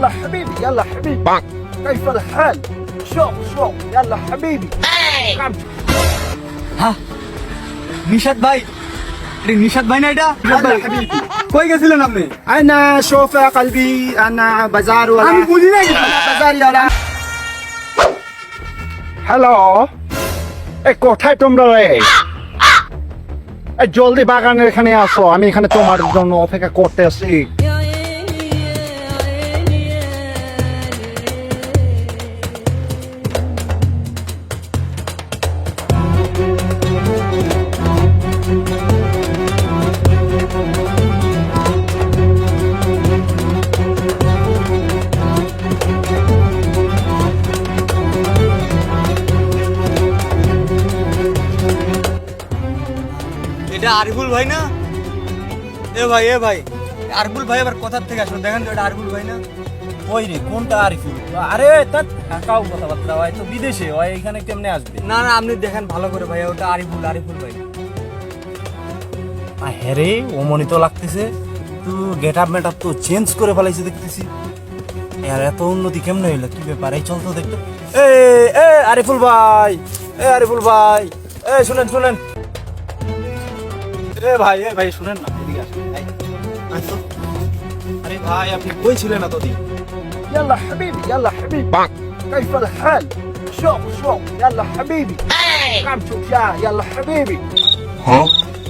يلا حبيبي يلا حبيبي كيف الحال شوف شوف يلا حبيبي قام হ্যাঁ নিশাদ ভাই এটা নিশাদ ভাই না এটা নিশাদ ভাই কই গেছিলেন আপনি انا شوف يا قلبي انا بازار ولا আমি বুঝি নাই বাজার ইয়ারা হ্যালো এ কোথায় তোমরা রে এ জলদি বাগানের এখানে আসো আমি এখানে তোমার জন্য অপেক্ষা করতে আসি এটা আরিফুল ভাই না? এ ভাই এ ভাই আরিফুল ভাই আবার কোথার থেকে আসলো? দেখেন তো এটা আরিফুল ভাই না? ওই রে কোনটা আরিফুল আরে তার কাউ কথাবার্তা হয় তো বিদেশে হয় এখানে কেমনে আসবে? না না আপনি দেখেন ভালো করে ভাই ওটা আরিফুল আরিফুল ভাই। হ্যাঁ রে তো লাগতেছে। তো গেট আপ মেট আপ তো চেঞ্জ করে ফেলাইছে দেখতেছি। আর এত উন্নতি কেমনে হইল? কি ব্যাপার? এই চল তো দেখতে। এ এ আরিফুল ভাই এ আরিফুল ভাই এ শুনেন শুনেন। এ ভাই এ ভাই শুনেন না এদিকে আসেন এই, আয় তো। আরে ভাই আপনি কই ছিলেন এতদিন يلا حبيبي يلا حبيبي كيف الحال شوف شوف يلا حبيبي قام شوف يا يلا حبيبي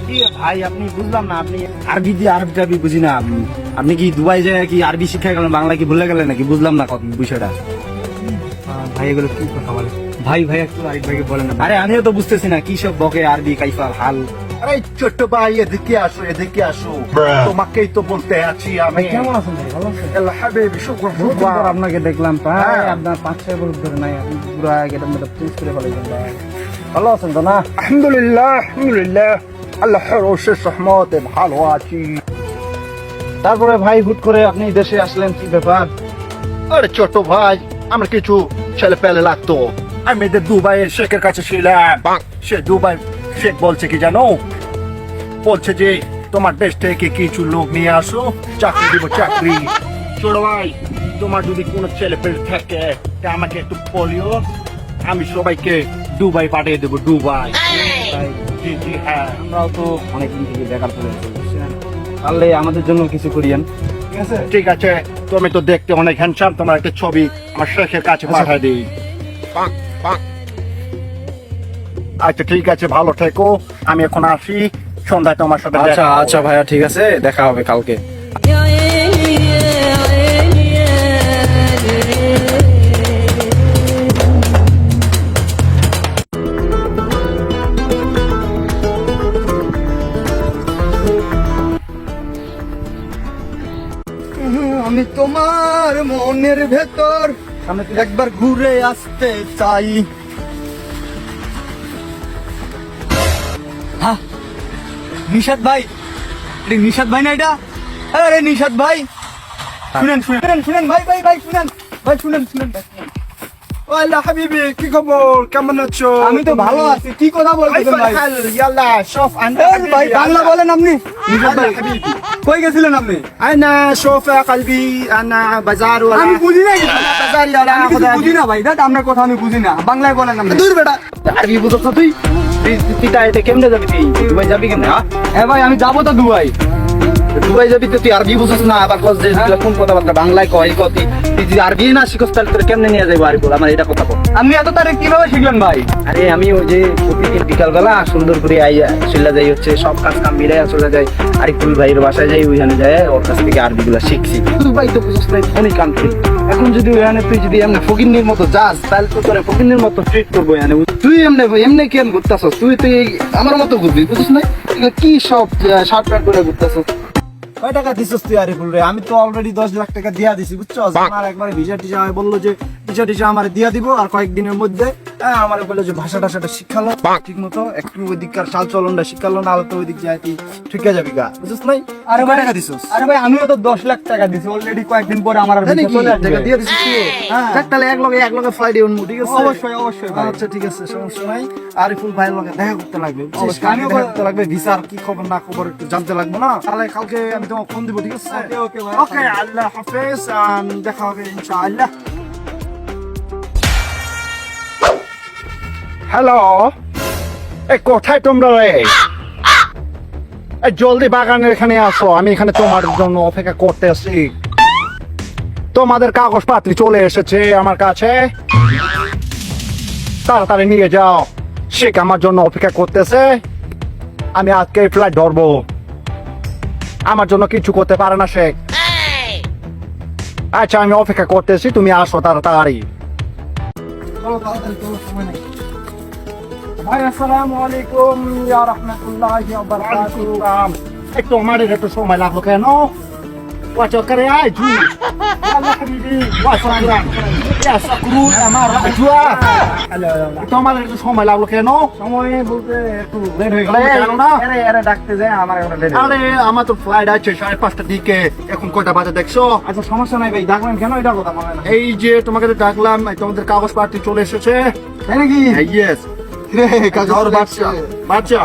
কি ভাই আপনি বুঝলাম না আপনি আরবি দিয়ে আরবি টারবি বুঝি না আপনি আপনি কি দুবাই যায় কি আরবি শিক্ষা গেলেন বাংলা কি ভুলে গেলেন নাকি বুঝলাম না কত বিষয়টা আহ, ভাই এগুলো কি কথা বলে ভাই ভাই একটু আরিফ ভাইকে বলেন না আরে আমিও তো বুঝতেছি না কি সব বকে আরবি কাইফাল হাল আরে ছোট্ট ভাই এদিকে আসো এদিকে আসো। তোমাকেই তো বলতে আছি আমি। কেমন আছেন ভাই? ভালো আছেন? আপনাকে দেখলাম। প্রায় হ্যাঁ। আপনার পাঁচ ছয় বছর ধরে নাই আপনি পুরো গেটার মধ্যে চেঞ্জ করে ফেলেছেন ভালো আছেন তো না? আলহামদুলিল্লাহ আলহামদুলিল্লাহ। আল্লাহর অশেষ রহমতে ভালো আছি। তারপরে ভাই হুট করে আপনি দেশে আসলেন কি ব্যাপার? আরে ছোট ভাই আমার কিছু ছেলে পেলে লাগতো। আমি দুবাইয়ের শেখের কাছে ছিলাম। সে দুবাই শেখ বলছে কি জানো? বলছে যে তোমার দেশ থেকে কিছু লোক নিয়ে আসো চাকরি দিব চাকরি। ছোট ভাই তোমার যদি কোনো ছেলে পেলে থাকে তা আমাকে একটু বলিও। আমি সবাইকে দুবাই পাঠিয়ে দেবো দুবাই। জি জি হ্যাঁ। আমরাও তো অনেকদিন থেকে বেকার আছি, পারলে আমাদের জন্য কিছু করিয়েন। ঠিক আছে? ঠিক আছে। তুমি তো দেখতে অনেক হ্যান্ডসাম তোমার একটা ছবি আমার শেখের কাছে পাঠিয়ে দিই। আচ্ছা ঠিক আছে ভালো থেকো। আমি এখন আসি। সন্ধ্যায় তোমার সাথে আচ্ছা আচ্ছা ভাইয়া ঠিক আছে দেখা হবে কালকে। আমি তোমার মনের ভেতর একবার ঘুরে আসতে চাই। নিশাদ ভাই। এটা নিশাদ ভাই না এটা? আরে নিশাদ ভাই। শুনেন শুনেন শুনেন ভাই ভাই ভাই শুনেন। ভাই শুনেন শুনেন ভাই, শুনেন। ওয়ালা হাবিবি কি খবর? কেমন আছো? আমি তো ভালো আছি। কি কথা ভাই? ভাই বাংলা বলেন আপনি। কই গেছিলেন আপনি? কালবি আনা বাজার ওয়ালা আমি বুঝি না বাজার ইয়ালা আমি বুঝি না ভাই। কথা আমি বুঝি না। বাংলায় বলেন আপনি। দূর বেটা। আরবি বুঝছ তুই? তুই কেমনে যাবি তুই? দুবাই যাবি কেমনে হ্যাঁ? ভাই আমি যাব তো দুবাই। দুবাই যাবি তো তুই আরবি বুঝছ না আবার কস যে কোন কথাবার্তা বাংলায় কয় কতি তুই যদি আরবি না শিখস তাহলে তোর কেমনে নিয়ে যাব আরবি আমার এটা কথা বল। আপনি এত তারিখ কীভাবে শিখলেন ভাই? আরে আমি ওই যে প্রতিদিন বিকালবেলা সুন্দর করে আইয়া চলে যাই হচ্ছে সব কাজ কাম মিলাই চলে যাই। আরিফুল ভাইয়ের বাসায় যাই ওইখানে যায় ওর কাছ থেকে আরবি গুলা শিখছি দুবাই তো বুঝছ না ফোনই কান্ট্রি এখন যদি ওখানে তুই যদি এমনি ফকিন্নির মতো যাস তাহলে তো তোর ফকিন্নির মতো ট্রিট করব এখানে। তুই এমনি এমনি কেন ঘুরতাছস? তুই তুই আমার মতো ঘুরবি বুঝিস না কি সব শার্ট প্যান্ট করে ঘুরতাছস? কয় টাকা দিছিস তুই আরিফুল রে? আমি তো অলরেডি দশ লাখ টাকা দিয়া দিছি বুঝছ? আমার একবারে ভিসা টিসা হয় বলল যে টিচার টিচার আমার দিয়া দিব আর কয়েকদিনের মধ্যে হ্যাঁ, আমার যে ভাষা টাষাটা শিখালো ঠিক মতো একটু ওইদিককার চাল চলনটা শিখালো না ওইদিক তুই ঠিক যাবি গা বুঝছিস নাই? আরে ভাই টাকা দিছিস? আরে ভাই আমিও তো দশ লাখ টাকা দিছি অলরেডি কয়েকদিন পরে আমার আর তাই। টাকা দিয়ে দিছিস কি? হ্যাঁ। তাহলে এক লগে এক লগে ফ্লাইটে উঠবো ঠিক আছে? অবশ্যই অবশ্যই ভাই। আচ্ছা ঠিক আছে সমস্যা নাই। আরিফুল ভাইয়ের লগে দেখা করতে লাগবে আমিও করতে লাগবে ভিসার কি খবর না খবর একটু জানতে লাগবে না? তাহলে কালকে আমি তোমাকে ফোন দিব ঠিক আছে? ওকে, আল্লাহ হাফেজ দেখা হবে ইনশাআল্লাহ। হ্যালো এই কোথায় তোমরা রে? জলদি বাগানের এখানে আসো আমি এখানে তোমার জন্য অপেক্ষা করতে আসি তোমাদের কাগজপত্র চলে এসেছে আমার কাছে। তাড়াতাড়ি নিয়ে যাও শেখ আমার জন্য অপেক্ষা করতেছে? আমি আজকে ফ্লাইট ধরবো। আমার জন্য কিছু করতে পারে না শেখ আচ্ছা আমি অপেক্ষা করতেছি তুমি আসো তাড়াতাড়ি। ভাই আসসালামু আলাইকুম ইয়া রাহমাতুল্লাহি ওয়া বারাকাতুহু। এই তোমার একটু সময় লাগল কেন. তোমার একটু সময় লাগল কেন? সময় বলতে একটু লেট হয়ে গেল এই, না? আরে, আরে ডাকতে যায় আমার আরে আমার তো ফ্লাইট আছে সাড়ে পাঁচটার দিকে। এখন কয়টা বাজে দেখছ? আচ্ছা সমস্যা নাই ভাই কেন? এটা কথা মনে না। এই যে তোমাকে ডাকলাম তোমাদের কাগজ পাতি চলে এসেছে। তাই নাকি? ইয়েস রে কাজ বাচ্চা বাচ্চা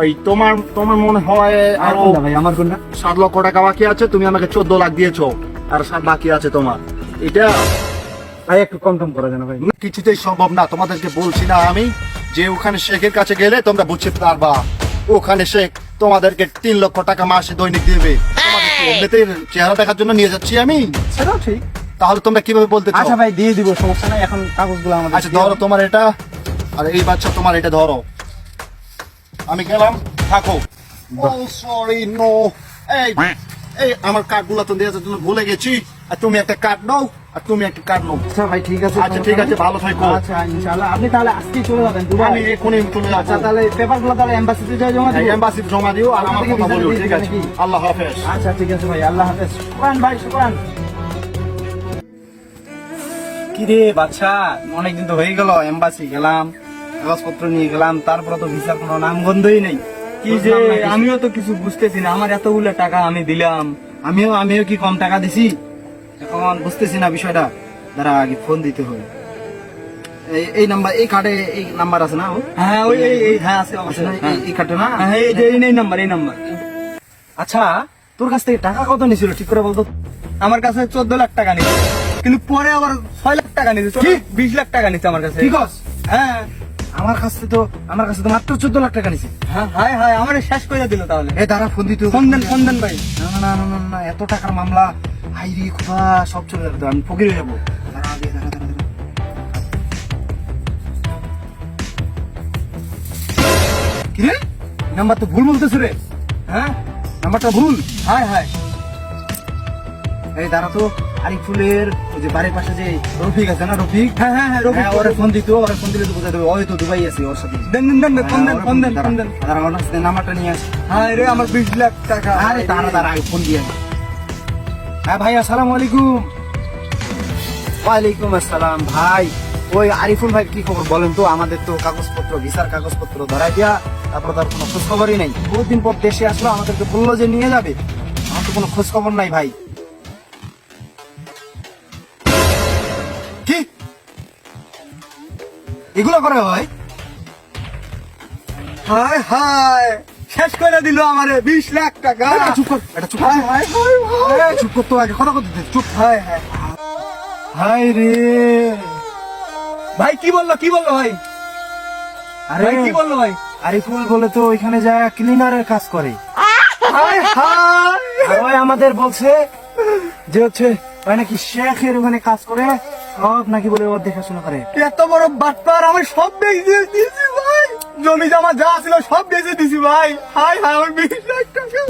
ওই তোমার তোমার মনে হয় আরও ভাই আমার কোনটা? সাত লক্ষ টাকা বাকি আছে তুমি আমাকে চোদ্দ লাখ দিয়েছ আর সাত বাকি আছে তোমার। এটা ভাই একটু কম টম করা জানো ভাই। কিছুতেই সম্ভব না তোমাদেরকে বলছি না আমি যে ওখানে শেখের কাছে গেলে তোমরা বুঝতে পারবা। ওখানে শেখ তোমাদেরকে তিন লক্ষ টাকা মাসে দৈনিক দেবে। এমনিতেই চেহারা দেখার জন্য নিয়ে যাচ্ছি আমি। সেটাও ঠিক। তাহলে তোমরা কীভাবে বলতে চাও? আচ্ছা ভাই দিয়ে দিব সমস্যা নাই এখন কাগজগুলো আমাদের আচ্ছা ধরো তোমার এটা আর এই বাচ্চা তোমার এটা ধরো। আমি গেলাম থাকো। ও সরি নো এই এই আমার কার্ডগুলো তো দেওয়ার জন্য ভুলে গেছি। আর তুমি একটা কার্ড নাও। আর তুমি একটা আচ্ছা ভাই ঠিক আছে আচ্ছা ঠিক আছে ভালো থাকো। আচ্ছা ইনশাআল্লাহ। আপনি তাহলে আজকে চলে যাবেন দুবাই। আমি এখনই চলে আচ্ছা তাহলে পেপারগুলো তাহলে এমবাসিতে যাই জমা দিব এম্বাসি জমা দিও আর আমার কথা বলিও ঠিক আছে? আল্লাহ হাফেজ। আচ্ছা ঠিক আছে ভাই আল্লাহ হাফেজ। শুকরান ভাই শুকরান। কি রে বাচ্চা অনেকদিন তো হয়ে গেল এম্বাসি গেলাম কাগজপত্র নিয়ে গেলাম তারপরে তো ভিসার কোনো নাম গন্ধই নেই। কি যে আমিও তো কিছু বুঝতেছি না আমার এতগুলো টাকা আমি দিলাম আমিও আমিও কি কম টাকা দিছি? এখন বুঝতেছি না বিষয়টা। দাঁড়া আগে ফোন দিতে হবে। এই এই নাম্বার এই কার্ডে এই নাম্বার আছে না হ্যাঁ ওই এই হ্যাঁ আছে অবশ্যই। এই- কার্ডে না? হ্যাঁ এই যে এই নাম্বার এই নাম্বার আচ্ছা তোর কাছ থেকে টাকা কত নিছিল ঠিক করে বলতো? আমার কাছে চোদ্দ লাখ টাকা নিচ্ছে কিন্তু পরে আবার ছয় লাখ টাকা নিচ্ছে কি? বিশ লাখ টাকা নিচ্ছে আমার কাছে। ঠিক আছে হ্যাঁ আমার কাছ তো আমার কাছে তো মাত্র চোদ্দ লাখ টাকা নিছে। হ্যাঁ। হ্যাঁ হ্যাঁ আমার শেষ করে দিল তাহলে। এ দাঁড়া ফোন দিতে। ফোন দেন ফোন দেন ভাই। না না না না এত টাকার মামলা। হাই রে খোদা সব চলে যাবে আমি ফকির হয়ে যাব। দাঁড়া আগে, দাঁড়া, দাঁড়া, দাঁড়া। কি রে? নাম্বার তো ভুল বলতেছে রে। হ্যাঁ? নাম্বারটা ভুল? হ্যাঁ হ্যাঁ। এই দাঁড়া তো আরিফুলের ওই যে বাড়ির পাশে যে রফিক আছে না রফিক? হ্যাঁ হ্যাঁ হ্যাঁ রবি হ্যাঁ, ওরে ফোন দিত ওরে ফোন দিলে তো বোঝা দেবে ওই তো দুবাই আছে ওর সাথে। দেন দেন দেন ফোন দেন ফোন দেন দাঁড়া, ফোন দেন দাঁড়া, ওর নাম্বারটা নিয়ে আসি হ্যাঁ রে আমার বিশ লাখ টাকা। আরে দাঁড়া দাঁড়া ফোন দিয়ে। হ্যাঁ ভাই, আসসালামু আলাইকুম। ওয়ালাইকুম আসসালাম ভাই। ওই আরিফুল ভাই, কি খবর বলেন তো? আমাদের তো কাগজপত্র ভিসার কাগজপত্র ধরাই দিয়া, তারপর তার কোনো খোঁজ খবরই নাই। বহুত দিন পর দেশে আসলো, আমাদেরকে বলল যে নিয়ে যাবে। আমার তো কোনো খোঁজ খবর নাই ভাই। এগুলো করে হয় হায় হায়। শেষ করে দিল আমারে বিশ লাখ টাকা। চুপ কর এটা চুপ হায় হায় হায় হায় চুপ কর তো আগে কথা কথা চুপ। হায় হায়। হাই রে। ভাই কি বলল কি বলল ভাই? আরে কি বলল ভাই? আরিফুল বলে তো ওইখানে যায় ক্লিনারের কাজ করে। হায় হায়। আমাদের বলছে যে হচ্ছে ওই নাকি শেখের ওখানে কাজ করে সব নাকি বলে ওর দেখাশোনা করে। এত বড় বাটপার আমি সব বেচে দিয়েছি জমি জমা যা ছিল সব বেঁচে দিছি ভাই। হাই হাই আমার বিশ লাখ টাকা।